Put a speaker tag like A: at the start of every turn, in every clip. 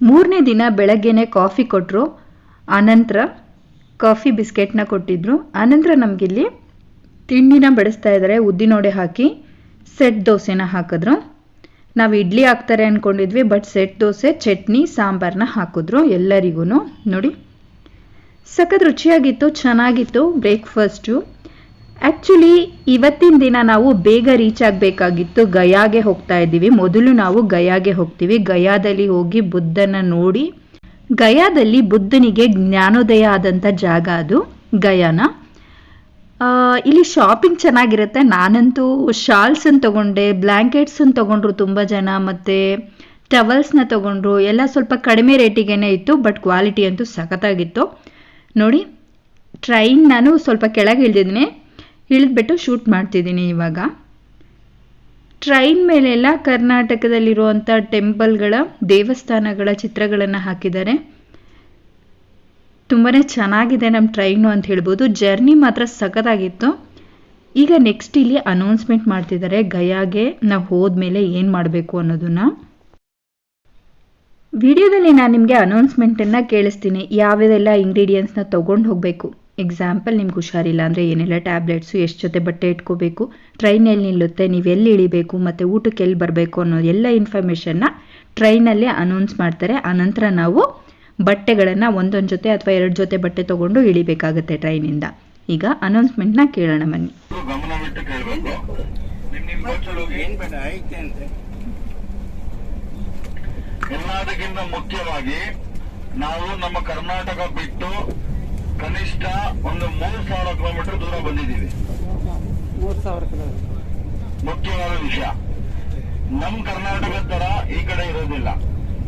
A: ಮೂರನೇ ದಿನ ಬೆಳಗ್ಗೆನೆ ಕಾಫಿ ಕೊಟ್ಟರು ಆನಂತರ ಕಾಫಿ ಬಿಸ್ಕೆಟ್ನ ಕೊಟ್ಟಿದ್ರು. ಆನಂತರ ನಮಗಿಲ್ಲಿ ತಿಂಡಿನ ಬಡಿಸ್ತಾ ಇದ್ದಾರೆ ಉದ್ದಿನೋಡೆ ಹಾಕಿ ಸೆಟ್ ದೋಸೆನ ಹಾಕಿದ್ರು. ನಾವು ಇಡ್ಲಿ ಹಾಕ್ತಾರೆ ಅಂದ್ಕೊಂಡಿದ್ವಿ ಬಟ್ ಸೆಟ್ ದೋಸೆ, ಚಟ್ನಿ ಸಾಂಬಾರನ್ನ ಹಾಕಿದ್ರು ಎಲ್ಲರಿಗೂ ನೋಡಿ. ಸಖತ್ ರುಚಿಯಾಗಿತ್ತು, ಚೆನ್ನಾಗಿತ್ತು, ಬ್ರೇಕ್ಫಾಸ್ಟು. ಆ್ಯಕ್ಚುಲಿ ಇವತ್ತಿನ ದಿನ ನಾವು ಬೇಗ ರೀಚ್ ಆಗಬೇಕಾಗಿತ್ತು. ಗಯಾಗೆ ಹೋಗ್ತಾ ಇದ್ದೀವಿ. ಮೊದಲು ನಾವು ಗಯಾಗೆ ಹೋಗ್ತೀವಿ. ಗಯಾದಲ್ಲಿ ಹೋಗಿ ಬುದ್ಧನ ನೋಡಿ. ಗಯಾದಲ್ಲಿ ಬುದ್ಧನಿಗೆ ಜ್ಞಾನೋದಯ ಆದಂಥ ಜಾಗ ಅದು ಗಯಾನ. ಇಲ್ಲಿ ಶಾಪಿಂಗ್ ಚೆನ್ನಾಗಿರುತ್ತೆ. ನಾನಂತೂ ಶಾಲ್ಸನ್ನು ತಗೊಂಡೆ ಬ್ಲ್ಯಾಂಕೆಟ್ಸನ್ನು ತಗೊಂಡ್ರು ತುಂಬ ಜನ, ಮತ್ತು ಟವಲ್ಸ್ನ ತಗೊಂಡ್ರು, ಎಲ್ಲ ಸ್ವಲ್ಪ ಕಡಿಮೆ ರೇಟಿಗೇನೆ ಇತ್ತು ಬಟ್ ಕ್ವಾಲಿಟಿ ಅಂತೂ ಸಖತ್ತಾಗಿತ್ತು. ನೋಡಿ ಟ್ರೈನ್ ನಾನು ಸ್ವಲ್ಪ ಕೆಳಗೆ ಇಳಿದಿದ್ದೀನಿ. ಇಳಿದ್ಬಿಟ್ಟು ಶೂಟ್ ಮಾಡ್ತಿದ್ದೀನಿ ಇವಾಗ. ಟ್ರೈನ್ ಮೇಲೆಲ್ಲ ಕರ್ನಾಟಕದಲ್ಲಿರುವಂಥ ಟೆಂಪಲ್ಗಳ ದೇವಸ್ಥಾನಗಳ ಚಿತ್ರಗಳನ್ನು ಹಾಕಿದ್ದಾರೆ. ತುಂಬಾ ಚೆನ್ನಾಗಿದೆ ನಮ್ಮ ಟ್ರೈನು ಅಂತ ಹೇಳ್ಬೋದು. ಜರ್ನಿ ಮಾತ್ರ ಸಖತ್ತಾಗಿತ್ತು. ಈಗ ನೆಕ್ಸ್ಟ್ ಇಲ್ಲಿ ಅನೌನ್ಸ್ಮೆಂಟ್ ಮಾಡ್ತಿದ್ದಾರೆ. ಗಯಾಗೆ ನಾವು ಹೋದ್ಮೇಲೆ ಏನು ಮಾಡಬೇಕು ಅನ್ನೋದನ್ನ. ವಿಡಿಯೋದಲ್ಲಿ ನಾನು ನಿಮಗೆ ಅನೌನ್ಸ್ಮೆಂಟನ್ನು ಕೇಳಿಸ್ತೀನಿ. ಯಾವ್ಯಾವೆಲ್ಲ ಇಂಗ್ರೀಡಿಯೆಂಟ್ಸ್ನ ತೊಗೊಂಡು ಹೋಗಬೇಕು. ಎಕ್ಸಾಂಪಲ್ ನಿಮ್ಗೆ ಹುಷಾರಿಲ್ಲ ಅಂದರೆ ಏನೆಲ್ಲ ಟ್ಯಾಬ್ಲೆಟ್ಸು ಎಷ್ಟು ಜೊತೆ ಬಟ್ಟೆ ಇಟ್ಕೋಬೇಕು ಟ್ರೈನ್ ಎಲ್ಲಿ ನಿಲ್ಲುತ್ತೆ, ನೀವು ಎಲ್ಲಿ ಇಳಿಬೇಕು, ಮತ್ತು ಊಟಕ್ಕೆ ಎಲ್ಲಿ ಬರಬೇಕು ಅನ್ನೋ ಎಲ್ಲ ಇನ್ಫಾರ್ಮೇಷನ್ನ ಟ್ರೈನಲ್ಲಿ ಅನೌನ್ಸ್ ಮಾಡ್ತಾರೆ. ಆನಂತರ ನಾವು ಬಟ್ಟೆಗಳನ್ನು ಒಂದೊಂದು ಜೊತೆ ಅಥವಾ ಎರಡು ಜೊತೆ ಬಟ್ಟೆ ತೊಗೊಂಡು ಇಳಿಬೇಕಾಗುತ್ತೆ ಟ್ರೈನಿಂದ ಈಗ ಅನೌನ್ಸ್ಮೆಂಟ್ನ ಕೇಳೋಣ ಬನ್ನಿ.
B: ಎಲ್ಲದಕ್ಕಿಂತ ಮುಖ್ಯವಾಗಿ ನಾವು ನಮ್ಮ ಕರ್ನಾಟಕ ಬಿಟ್ಟು ಕನಿಷ್ಠ ಒಂದು ಮೂರು ಸಾವಿರ ಕಿಲೋಮೀಟರ್ ದೂರ ಬಂದಿದ್ದೀವಿ.
C: ಮೂರ್ ಸಾವಿರ ಕಿಲೋಮೀಟರ್
B: ಮುಖ್ಯವಾದ ವಿಷಯ. ನಮ್ ಕರ್ನಾಟಕ ತರ ಈ ಕಡೆ ಇರೋದಿಲ್ಲ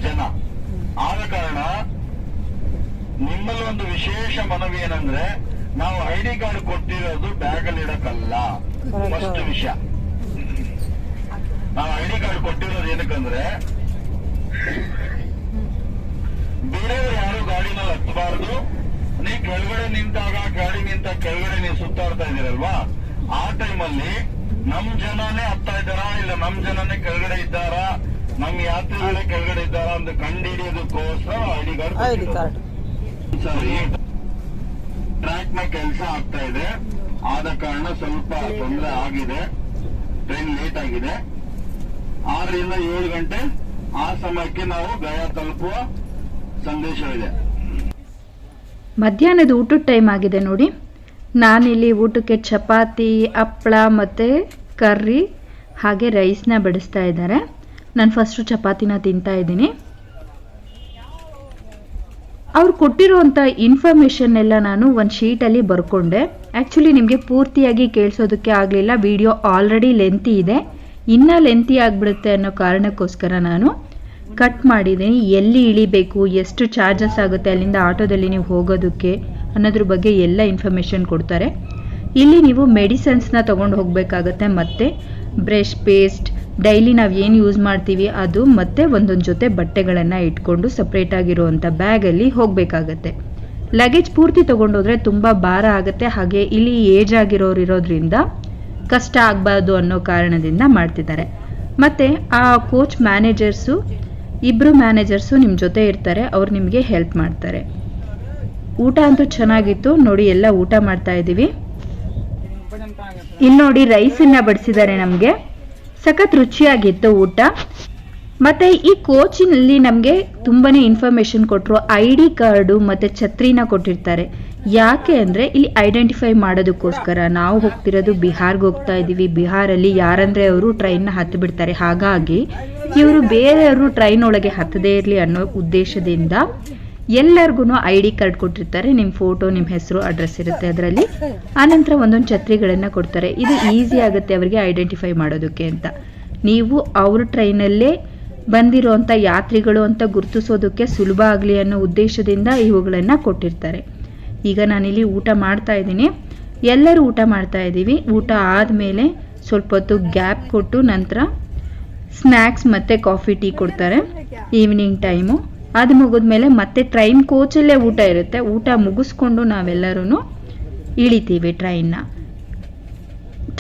B: ಜನ. ಆದ ಕಾರಣ ನಿಮ್ಮಲ್ಲಿ ಒಂದು ವಿಶೇಷ ಮನವಿ ಏನಂದ್ರೆ ನಾವು ಐ ಡಿ ಕಾರ್ಡ್ ಕೊಟ್ಟಿರೋದು ಬ್ಯಾಗ್ ಅಲ್ಲಿ ಇಡಕ್ಕಲ್ಲ. ಫಸ್ಟ್ ವಿಷಯ. ನಾವು ಐ ಡಿ ಕಾರ್ಡ್ ಕೊಟ್ಟಿರೋದು ಏನಕ್ಕಂದ್ರೆ ಬೇರೆಯವರು ಯಾರು ಗಾಡಿನಲ್ಲಿ ಹತ್ತಬಾರ್ದು ನೀವು ಕೆಳಗಡೆ ನಿಂತಾಗ ಗಾಡಿ ನಿಂತ ಕೆಳಗಡೆ ನೀವು ಸುತ್ತಾಡ್ತಾ ಇದೀರಲ್ವಾ? ಆ ಟೈಮಲ್ಲಿ ನಮ್ ಜನನೇ ಹತ್ತಾ ಇದ್ದಾರಾ? ಇಲ್ಲ ನಮ್ ಜನನೇ ಕೆಳಗಡೆ ಇದ್ದಾರಾ? ನಮ್ ಯಾತ್ರಿಗಳೇ ಕೆಳಗಡೆ ಇದ್ದಾರಾ ಅಂತ ಕಂಡುಹಿಡಿಯೋದಕ್ಕೋಸ್ಕರ ಐಡಿ ಕಾರ್ಡ್
C: ಕಾರ್ಡ್.
B: ಸರಿ. ಟ್ರ್ಯಾಕ್ನ ಕೆಲಸ ಆಗ್ತಾ ಇದೆ. ಆದ ಕಾರಣ ಸ್ವಲ್ಪ ತೊಂದರೆ ಆಗಿದೆ. ಟ್ರೈನ್ ಲೇಟ್ ಆಗಿದೆ. ಆರರಿಂದ ಏಳು ಗಂಟೆ ಆ ಸಮಯಕ್ಕೆ ನಾವು ಗಯಾ ತಲುಪುವ ಸಂದೇಶವಿದೆ.
A: ಮಧ್ಯಾಹ್ನದ ಊಟದ ಟೈಮ್ ಆಗಿದೆ ನೋಡಿ. ನಾನಿಲ್ಲಿ ಊಟಕ್ಕೆ ಚಪಾತಿ ಹಪ್ಪಳ ಮತ್ತು ಕರ್ರಿ, ಹಾಗೆ ರೈಸ್ನ ಬಡಿಸ್ತಾ ಇದ್ದಾರೆ. ನಾನು ಫಸ್ಟು ಚಪಾತಿನ ತಿಂತಾ ಇದ್ದೀನಿ. ಅವ್ರು ಕೊಟ್ಟಿರುವಂಥ ಇನ್ಫಾರ್ಮೇಷನ್ನೆಲ್ಲ ನಾನು ಒಂದು ಶೀಟಲ್ಲಿ ಬರ್ಕೊಂಡೆ. ಆ್ಯಕ್ಚುಲಿ ನಿಮಗೆ ಪೂರ್ತಿಯಾಗಿ ಕೇಳಿಸೋದಕ್ಕೆ ಆಗಲಿಲ್ಲ. ವಿಡಿಯೋ ಆಲ್ರೆಡಿ ಲೆಂತಿ ಇದೆ. ಇನ್ನೂ ಲೆಂತಿ ಆಗಿಬಿಡುತ್ತೆ ಅನ್ನೋ ಕಾರಣಕ್ಕೋಸ್ಕರ ನಾನು ಕಟ್ ಮಾಡಿದ್ದೀನಿ ಎಲ್ಲಿ ಇಳಿಬೇಕು? ಎಷ್ಟು ಚಾರ್ಜಸ್ ಆಗುತ್ತೆ ಅಲ್ಲಿಂದ ಆಟೋದಲ್ಲಿ ನೀವು ಹೋಗೋದಕ್ಕೆ ಅನ್ನೋದ್ರ ಬಗ್ಗೆ ಎಲ್ಲ ಇನ್ಫಾರ್ಮೇಷನ್ ಕೊಡ್ತಾರೆ. ಇಲ್ಲಿ ನೀವು ಮೆಡಿಸನ್ಸ್ನ ತೊಗೊಂಡು ಹೋಗಬೇಕಾಗತ್ತೆ, ಮತ್ತು ಬ್ರಷ್ ಪೇಸ್ಟ್ ಡೈಲಿ ನಾವು ಏನು ಯೂಸ್ ಮಾಡ್ತೀವಿ, ಅದು ಮತ್ತೆ ಒಂದೊಂದು ಜೊತೆ ಬಟ್ಟೆಗಳನ್ನು ಇಟ್ಕೊಂಡು ಸಪ್ರೇಟಾಗಿರುವಂಥ ಬ್ಯಾಗಲ್ಲಿ ಹೋಗಬೇಕಾಗತ್ತೆ. ಲಗೇಜ್ ಪೂರ್ತಿ ತೊಗೊಂಡೋದ್ರೆ ತುಂಬ ಭಾರ ಆಗುತ್ತೆ, ಹಾಗೆ ಇಲ್ಲಿ ಏಜ್ ಆಗಿರೋರು ಇರೋದ್ರಿಂದ ಕಷ್ಟ ಆಗಬಾರ್ದು ಅನ್ನೋ ಕಾರಣದಿಂದ ಮಾಡ್ತಿದ್ದಾರೆ. ಮತ್ತು ಆ ಕೋಚ್ ಮ್ಯಾನೇಜರ್ಸು ಇಬ್ಬರು ಮ್ಯಾನೇಜರ್ಸು ನಿಮ್ಮ ಜೊತೆ ಇರ್ತಾರೆ, ಅವ್ರು ನಿಮಗೆ ಹೆಲ್ಪ್ ಮಾಡ್ತಾರೆ. ಊಟ ಅಂತೂ ಚೆನ್ನಾಗಿತ್ತು, ನೋಡಿ ಎಲ್ಲ ಊಟ ಮಾಡ್ತಾ ಇದ್ದೀವಿ. ಇಲ್ಲಿ ನೋಡಿ ರೈಸನ್ನ ಬಡಿಸಿದ್ದಾರೆ ನಮಗೆ. ಸಖತ್ ರುಚಿಯಾಗಿತ್ತು ಊಟ. ಮತ್ತೆ ಈ ಕೋಚಿನಲ್ಲಿ ನಮಗೆ ತುಂಬಾನೇ ಇನ್ಫಾರ್ಮೇಶನ್ ಕೊಟ್ಟರು ಐ ಡಿ ಕಾರ್ಡು ಮತ್ತೆ ಛತ್ರಿನ ಕೊಟ್ಟಿರ್ತಾರೆ. ಯಾಕೆ ಅಂದ್ರೆ ಇಲ್ಲಿ ಐಡೆಂಟಿಫೈ ಮಾಡೋದಕ್ಕೋಸ್ಕರ ನಾವು ಹೋಗ್ತಿರೋದು ಬಿಹಾರ್ಗೆ ಹೋಗ್ತಾ ಇದ್ದೀವಿ. ಬಿಹಾರಲ್ಲಿ ಯಾರಂದ್ರೆ ಅವರು ಟ್ರೈನ್ನ ಹತ್ತು ಬಿಡ್ತಾರೆ ಹಾಗಾಗಿ ಇವರು ಬೇರೆಯವರು ಟ್ರೈನ್ ಒಳಗೆ ಹತ್ತದೇ ಇರಲಿ ಅನ್ನೋ ಉದ್ದೇಶದಿಂದ ಎಲ್ಲರಿಗೂ ಐ ಡಿ ಕಾರ್ಡ್ ಕೊಟ್ಟಿರ್ತಾರೆ. ನಿಮ್ಮ ಫೋಟೋ ನಿಮ್ಮ ಹೆಸರು ಅಡ್ರೆಸ್ ಇರುತ್ತೆ ಅದರಲ್ಲಿ. ಆನಂತರ ಒಂದೊಂದು ಛತ್ರಿಗಳನ್ನು ಕೊಡ್ತಾರೆ. ಇದು ಈಸಿ ಆಗುತ್ತೆ ಅವರಿಗೆ ಐಡೆಂಟಿಫೈ ಮಾಡೋದಕ್ಕೆ ಅಂತ. ನೀವು ಅವ್ರ ಟ್ರೈನಲ್ಲೇ ಬಂದಿರೋಂಥ ಯಾತ್ರಿಗಳು ಅಂತ ಗುರುತಿಸೋದಕ್ಕೆ ಸುಲಭ ಆಗಲಿ ಅನ್ನೋ ಉದ್ದೇಶದಿಂದ ಇವುಗಳನ್ನು ಕೊಟ್ಟಿರ್ತಾರೆ. ಈಗ ನಾನಿಲ್ಲಿ ಊಟ ಮಾಡ್ತಾ ಇದ್ದೀನಿ. ಎಲ್ಲರೂ ಊಟ ಮಾಡ್ತಾ ಇದ್ದೀವಿ. ಊಟ ಆದಮೇಲೆ ಸ್ವಲ್ಪ ಹೊತ್ತು ಗ್ಯಾಪ್ ಕೊಟ್ಟು ನಂತರ ಸ್ನ್ಯಾಕ್ಸ್ ಮತ್ತು ಕಾಫಿ ಟೀ ಕೊಡ್ತಾರೆ. ಈವ್ನಿಂಗ್ ಟೈಮು ಅದು ಮುಗಿದ್ಮೇಲೆ ಮತ್ತೆ ಟ್ರೈನ್ ಕೋಚಲ್ಲೇ ಊಟ ಇರುತ್ತೆ. ಊಟ ಮುಗಿಸ್ಕೊಂಡು ನಾವೆಲ್ಲರೂ ಇಳಿತೀವಿ ಟ್ರೈನ್ನ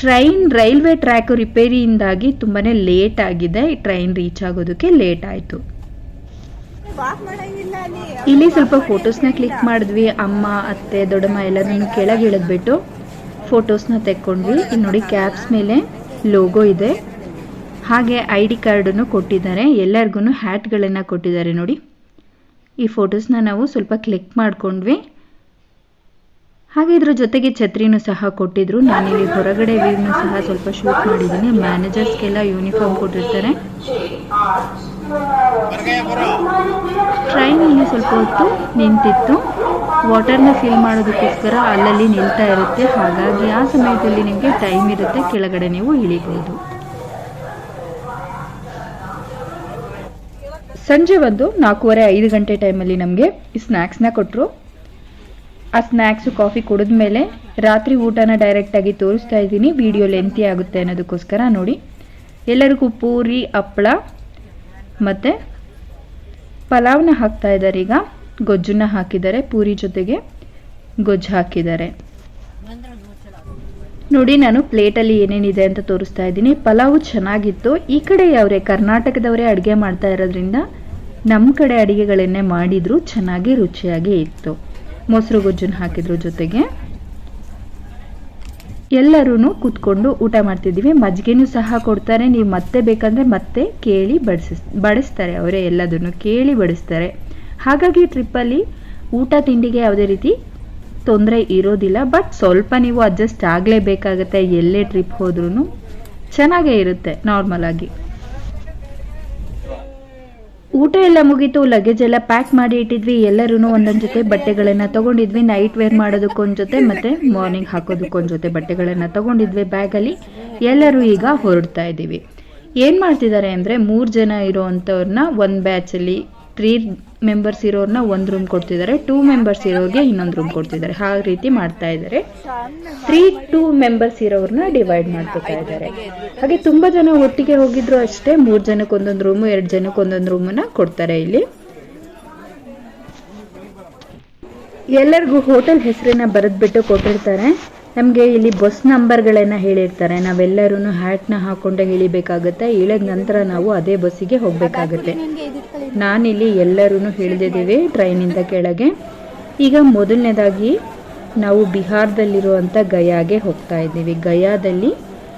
A: ಟ್ರೈನ್ ರೈಲ್ವೆ ಟ್ರ್ಯಾಕ್ ರಿಪೇರಿಯಿಂದಾಗಿ ತುಂಬಾ ಲೇಟ್ ಆಗಿದೆ. ಟ್ರೈನ್ ರೀಚ್ ಆಗೋದಕ್ಕೆ ಲೇಟ್ ಆಯಿತು. ಇಲ್ಲಿ ಸ್ವಲ್ಪ ಫೋಟೋಸ್ನ ಕ್ಲಿಕ್ ಮಾಡಿದ್ವಿ. ಅಮ್ಮ, ಅತ್ತೆ, ದೊಡ್ಡಮ್ಮ ಎಲ್ಲರನ್ನು ಕೆಳಗೆ ಇಳಿದ್ಬಿಟ್ಟು ಫೋಟೋಸ್ನ ತೆಕ್ಕೊಂಡ್ವಿ. ಇಲ್ಲಿ ನೋಡಿ ಕ್ಯಾಬ್ಸ್ ಮೇಲೆ ಲೋಗೋ ಇದೆ. ಹಾಗೆ ಐ ಡಿ ಕಾರ್ಡನ್ನು ಕೊಟ್ಟಿದ್ದಾರೆ. ಎಲ್ಲರಿಗೂ ಹ್ಯಾಟ್ಗಳನ್ನು ಕೊಟ್ಟಿದ್ದಾರೆ ನೋಡಿ. ಈ ಫೋಟೋಸ್ನ ನಾವು ಸ್ವಲ್ಪ ಕ್ಲಿಕ್ ಮಾಡ್ಕೊಂಡ್ವಿ. ಹಾಗೆ ಇದ್ರ ಜೊತೆಗೆ ಛತ್ರಿನೂ ಸಹ ಕೊಟ್ಟಿದ್ರು. ನಾನಿಲ್ಲಿ ಹೊರಗಡೆ ವ್ಯೂನು ಸಹ ಸ್ವಲ್ಪ ಶೂಟ್ ಮಾಡಿದ್ದೀನಿ. ಮ್ಯಾನೇಜರ್ಸ್ಗೆಲ್ಲ ಯೂನಿಫಾರ್ಮ್ ಕೊಟ್ಟಿರ್ತಾರೆ. ಟ್ರೈನ್ ಇಲ್ಲಿ ಸ್ವಲ್ಪ ಹೊತ್ತು ನಿಂತಿತ್ತು. ವಾಟರ್ನ ಫಿಲ್ ಮಾಡೋದಕ್ಕೋಸ್ಕರ ಅಲ್ಲಲ್ಲಿ ನಿಲ್ತಾ ಇರುತ್ತೆ. ಹಾಗಾಗಿ ಆ ಸಮಯದಲ್ಲಿ ನಿಮಗೆ ಟೈಮ್ ಇರುತ್ತೆ. ಕೆಳಗಡೆ ನೀವು ಇಳಿಬಹುದು ಸಂಜೆ ಒಂದು ನಾಲ್ಕೂವರೆ ಐದು ಗಂಟೆ ಟೈಮಲ್ಲಿ ನಮಗೆ ಈ ಸ್ನ್ಯಾಕ್ಸ್ನ ಕೊಟ್ಟರು ಆ ಸ್ನ್ಯಾಕ್ಸು ಕಾಫಿ ಕುಡಿದ ಮೇಲೆ ರಾತ್ರಿ ಊಟನ ಡೈರೆಕ್ಟಾಗಿ ತೋರಿಸ್ತಾ ಇದ್ದೀನಿ. ವಿಡಿಯೋ ಲೆಂತಿ ಆಗುತ್ತೆ ಅನ್ನೋದಕ್ಕೋಸ್ಕರ ನೋಡಿ. ಎಲ್ಲರಿಗೂ ಪೂರಿ, ಹಪ್ಪಳ ಮತ್ತು ಪಲಾವ್ನ ಹಾಕ್ತಾ ಇದ್ದಾರೆ ಈಗ. ಗೊಜ್ಜನ್ನ ಹಾಕಿದ್ದಾರೆ, ಪೂರಿ ಜೊತೆಗೆ ಗೊಜ್ಜು ಹಾಕಿದ್ದಾರೆ. ನೋಡಿ, ನಾನು ಪ್ಲೇಟಲ್ಲಿ ಏನೇನಿದೆ ಅಂತ ತೋರಿಸ್ತಾ ಇದ್ದೀನಿ. ಪಲಾವು ಚೆನ್ನಾಗಿತ್ತು. ಈ ಕಡೆ ಅವರೇ ಕರ್ನಾಟಕದವರೇ ಅಡುಗೆ ಮಾಡ್ತಾ ಇರೋದ್ರಿಂದ ನಮ್ಮ ಕಡೆ ಅಡುಗೆಗಳನ್ನೇ ಮಾಡಿದ್ರು, ಚೆನ್ನಾಗಿ ರುಚಿಯಾಗಿ ಇತ್ತು. ಮೊಸರು ಗೊಜ್ಜನ್ನು ಹಾಕಿದ್ರು ಜೊತೆಗೆ. ಎಲ್ಲರೂ ಕೂತ್ಕೊಂಡು ಊಟ ಮಾಡ್ತಿದ್ದೀವಿ. ಮಜ್ಜಿಗೆನೂ ಸಹ ಕೊಡ್ತಾರೆ. ನೀವು ಮತ್ತೆ ಬೇಕಂದರೆ ಮತ್ತೆ ಕೇಳಿ ಬಡಿಸ್ ಬಡಿಸ್ತಾರೆ ಅವರೇ ಎಲ್ಲದನ್ನು ಕೇಳಿ ಬಡಿಸ್ತಾರೆ. ಹಾಗಾಗಿ ಟ್ರಿಪ್ಪಲ್ಲಿ ಊಟ ತಿಂಡಿಗೆ ಯಾವುದೇ ರೀತಿ ತೊಂದರೆ ಇರೋದಿಲ್ಲ ಬಟ್ ಸ್ವಲ್ಪ ನೀವು ಅಡ್ಜಸ್ಟ್ ಆಗಲೇಬೇಕಾಗತ್ತೆ ಎಲ್ಲೇ ಟ್ರಿಪ್ ಹೋದ್ರೂ ಚೆನ್ನಾಗೇ ಇರುತ್ತೆ ನಾರ್ಮಲ್ ಆಗಿ. ಊಟ ಎಲ್ಲ ಮುಗೀತು ಲಗೇಜ್ ಎಲ್ಲ ಪ್ಯಾಕ್ ಮಾಡಿ ಇಟ್ಟಿದ್ವಿ ಎಲ್ಲರೂ ಒಂದೊಂದು ಜೊತೆ ಬಟ್ಟೆಗಳನ್ನ ತಗೊಂಡಿದ್ವಿ ನೈಟ್ ವೇರ್ ಮಾಡೋದಕ್ಕೊಂದು ಜೊತೆ ಮತ್ತೆ ಮಾರ್ನಿಂಗ್ ಹಾಕೋದಕ್ಕೊಂದು ಜೊತೆ ಬಟ್ಟೆಗಳನ್ನ ತಗೊಂಡಿದ್ವಿ ಬ್ಯಾಗಲ್ಲಿ. ಎಲ್ಲರೂ ಈಗ ಹೊರಡ್ತಾ ಇದ್ದೀವಿ ಏನು ಮಾಡ್ತಿದ್ದಾರೆ ಅಂದರೆ ಮೂರು ಜನ ಇರೋ ಅಂಥವ್ರನ್ನ ಒಂದು ಬ್ಯಾಚಲ್ಲಿ ತ್ರೀ ಮೆಂಬರ್ಸ್ ಇರೋರ್ನ ಒಂದು ರೂಮ್ ಕೊಡ್ತಿದ್ದಾರೆ ಟೂ ಮೆಂಬರ್ಸ್ ಇರೋರಿಗೆ ಇನ್ನೊಂದು ರೂಮ್ ಕೊಡ್ತಿದ್ದಾರೆ. ಆ ರೀತಿ ಮಾಡ್ತಾ ಇದ್ದಾರೆ. ತ್ರೀ ಟೂ ಮೆಂಬರ್ಸ್ ಇರೋರ್ನ ಡಿವೈಡ್ ಮಾಡ್ಕೊತಾ ಇದ್ದಾರೆ. ಹಾಗೆ ತುಂಬಾ ಜನ ಒಟ್ಟಿಗೆ ಹೋಗಿದ್ರು ಅಷ್ಟೇ, ಮೂರ್ ಜನಕ್ಕೆ ಒಂದೊಂದು ರೂಮು ಎರಡು ಜನಕ್ಕೆ ಒಂದೊಂದು ರೂಮನ್ನ ಕೊಡ್ತಾರೆ ಇಲ್ಲಿ. ಎಲ್ಲರಿಗೂ ಹೋಟೆಲ್ ಹೆಸರನ್ನ ಬರೆದ್ಬಿಟ್ಟು ಕೊಟ್ಟಿರ್ತಾರೆ. ನಮಗೆ ಇಲ್ಲಿ ಬಸ್ ನಂಬರ್ಗಳನ್ನು ಹೇಳಿರ್ತಾರೆ. ನಾವೆಲ್ಲರೂ ಹ್ಯಾಟ್ನ ಹಾಕೊಂಡೆ ಇಳಿಬೇಕಾಗುತ್ತೆ. ಇಳಿದ ನಂತರ ನಾವು ಅದೇ ಬಸ್ಸಿಗೆ ಹೋಗಬೇಕಾಗುತ್ತೆ. ನಾನಿಲ್ಲಿ ಎಲ್ಲರೂ ಹೇಳಿದಿದ್ದೀವಿ ಟ್ರೈನಿಂದ ಕೆಳಗೆ. ಈಗ ಮೊದಲನೇದಾಗಿ ನಾವು ಬಿಹಾರದಲ್ಲಿರುವಂಥ ಗಯಾಗೆ ಹೋಗ್ತಾ ಇದ್ದೀವಿ. ಗಯಾದಲ್ಲಿ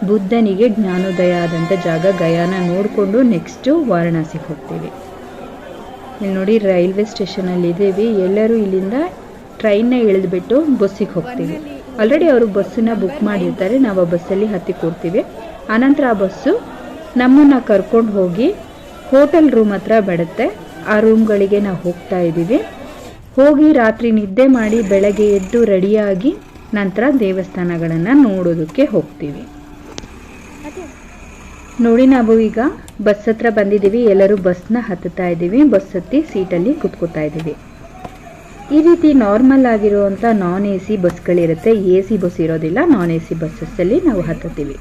A: ಬುದ್ಧನಿಗೆ ಜ್ಞಾನೋದಯ ಆದಂಥ ಜಾಗ ಗಯಾನ ನೋಡಿಕೊಂಡು ನೆಕ್ಸ್ಟು ವಾರಣಾಸಿಗೆ ಹೋಗ್ತೀವಿ. ಇಲ್ಲಿ ನೋಡಿ ರೈಲ್ವೆ ಸ್ಟೇಷನಲ್ಲಿ ಇದ್ದೀವಿ. ಎಲ್ಲರೂ ಇಲ್ಲಿಂದ ಟ್ರೈನ್ನ ಇಳಿದ್ಬಿಟ್ಟು ಬಸ್ಸಿಗೆ ಹೋಗ್ತೀವಿ. ಆಲ್ರೆಡಿ ಅವರು ಬಸ್ಸನ್ನ ಬುಕ್ ಮಾಡಿರ್ತಾರೆ. ನಾವು ಆ ಬಸ್ಸಲ್ಲಿ ಹತ್ತಿ ಕೊಡ್ತೀವಿ. ಆನಂತರ ಆ ಬಸ್ಸು ನಮ್ಮನ್ನು ಕರ್ಕೊಂಡು ಹೋಗಿ ಹೋಟೆಲ್ ರೂಮ್ ಹತ್ರ ಬಿಡುತ್ತೆ ಆ ರೂಮ್ಗಳಿಗೆ ನಾವು ಹೋಗ್ತಾ ಇದ್ದೀವಿ. ಹೋಗಿ ರಾತ್ರಿ ನಿದ್ದೆ ಮಾಡಿ ಬೆಳಗ್ಗೆ ಎದ್ದು ರೆಡಿಯಾಗಿ ನಂತರ ದೇವಸ್ಥಾನಗಳನ್ನು ನೋಡೋದಕ್ಕೆ ಹೋಗ್ತೀವಿ. ನೋಡಿ ನಾವು ಈಗ ಬಸ್ ಹತ್ರ ಬಂದಿದ್ದೀವಿ. ಎಲ್ಲರೂ ಬಸ್ನ ಹತ್ತುತ್ತಾ ಇದ್ದೀವಿ. ಬಸ್ ಹತ್ತಿ ಸೀಟಲ್ಲಿ ಕುತ್ಕೋತಾ ಇದ್ದೀವಿ. ಈ ರೀತಿ ನಾರ್ಮಲ್ ಆಗಿರುವಂಥ ನಾನ್ ಎ ಸಿ ಬಸ್ಗಳಿರುತ್ತೆ. ಎ ಸಿ ಬಸ್ ಇರೋದಿಲ್ಲ. ನಾನ್ ಎ ಸಿ ಬಸ್ಸಸ್ಸಲ್ಲಿ ನಾವು ಹತ್ತುತ್ತೀವಿ.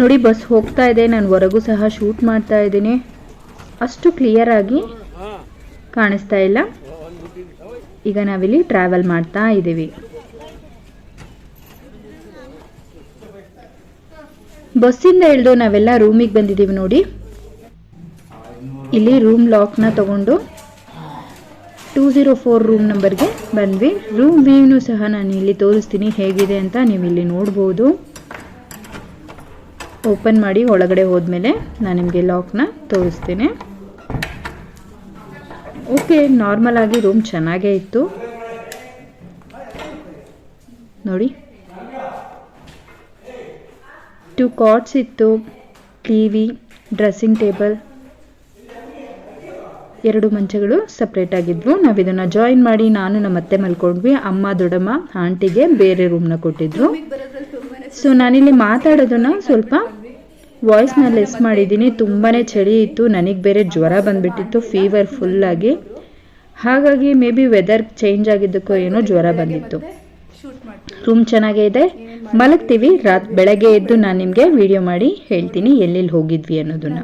A: ನೋಡಿ, ಬಸ್ ಹೋಗ್ತಾ ಇದೆ. ನಾನು ಹೊರಗೂ ಸಹ ಶೂಟ್ ಮಾಡ್ತಾ ಇದ್ದೀನಿ. ಅಷ್ಟು ಕ್ಲಿಯರ್ ಆಗಿ ಕಾಣಿಸ್ತಾ ಇಲ್ಲ. ಈಗ ನಾವಿಲ್ಲಿ ಟ್ರಾವೆಲ್ ಮಾಡ್ತಾ ಇದ್ದೀವಿ ಬಸ್ಸಿಂದ ಇಳಿದು ನಾವೆಲ್ಲ ರೂಮಿಗೆ ಬಂದಿದ್ದೀವಿ ನೋಡಿ. ಇಲ್ಲಿ ರೂಮ್ ಲಾಕ್ನ ತಗೊಂಡು ಟೂ ಝೀರೋ ಫೋರ್ ರೂಮ್ ನಂಬರ್ಗೆ ಬಂದ್ವಿ. ರೂಮ್ ವ್ಯೂನು ಸಹ ನಾನು ಇಲ್ಲಿ ತೋರಿಸ್ತೀನಿ ಹೇಗಿದೆ ಅಂತ ನೀವು ಇಲ್ಲಿ ನೋಡ್ಬೋದು. ಓಪನ್ ಮಾಡಿ ಒಳಗಡೆ ಹೋದ್ಮೇಲೆ ನಾನು ನಿಮಗೆ ಲಾಕ್ನ ತೋರಿಸ್ತೀನಿ. ಓಕೆ, ನಾರ್ಮಲ್ ಆಗಿ ರೂಮ್ ಚೆನ್ನಾಗೇ ಇತ್ತು. ನೋಡಿ. ಟು ಕಾಟ್ಸ್ ಇತ್ತು ಟಿ ವಿ ಡ್ರೆಸ್ಸಿಂಗ್ ಟೇಬಲ್. ಎರಡು ಮಂಚಗಳು ಸಪ್ರೇಟ್ ಆಗಿದ್ವು. ನಾವು ಇದನ್ನ ಜಾಯಿನ್ ಮಾಡಿ ನಾನು ನಮ್ಮ ಅತ್ತೆ ಮಲ್ಕೊಂಡ್ವಿ. ಅಮ್ಮ, ದೊಡ್ಡಮ್ಮ, ಆಂಟಿಗೆ ಬೇರೆ ರೂಮ್ನ ಕೊಟ್ಟಿದ್ರು. ಸೊ ನಾನಿಲ್ಲಿ ಮಾತಾಡೋದನ್ನ ಸ್ವಲ್ಪ ವಾಯ್ಸ್ನ ಲೆಸ್ ಮಾಡಿದ್ದೀನಿ. ತುಂಬಾ ಚಳಿ ಇತ್ತು. ನನಗೆ ಬೇರೆ ಜ್ವರ ಬಂದ್ಬಿಟ್ಟಿತ್ತು. ಫೀವರ್ ಫುಲ್ಲಾಗಿ ಹಾಗಾಗಿ ಮೇ ಬಿ ವೆದರ್ ಚೇಂಜ್ ಆಗಿದ್ದಕ್ಕೋ ಏನೋ ಜ್ವರ ಬಂದಿತ್ತು. ರೂಮ್ ಚೆನ್ನಾಗೇ ಇದೆ. ಮಲಗ್ತೀವಿ. ರಾತ್ ಬೆಳಗ್ಗೆ ಎದ್ದು ನಾನು ನಿಮಗೆ ವಿಡಿಯೋ ಮಾಡಿ ಹೇಳ್ತೀನಿ. ಎಲ್ಲೆಲ್ಲಿ ಹೋಗಿದ್ವಿ ಅನ್ನೋದನ್ನ.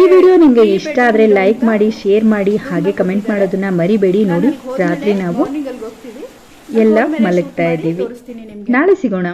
A: ಈ ವಿಡಿಯೋ ನಿಮಗೆ ಇಷ್ಟ ಆದರೆ ಲೈಕ್ ಮಾಡಿ ಶೇರ್ ಮಾಡಿ, ಹಾಗೆ ಕಮೆಂಟ್ ಮಾಡೋದನ್ನ ಮರಿಬೇಡಿ. ನೋಡಿ, ರಾತ್ರಿ ನಾವು ಎಲ್ಲ ಮಲಗ್ತಾ ಇದ್ದೀವಿ. ನಾಳೆ ಸಿಗೋಣ.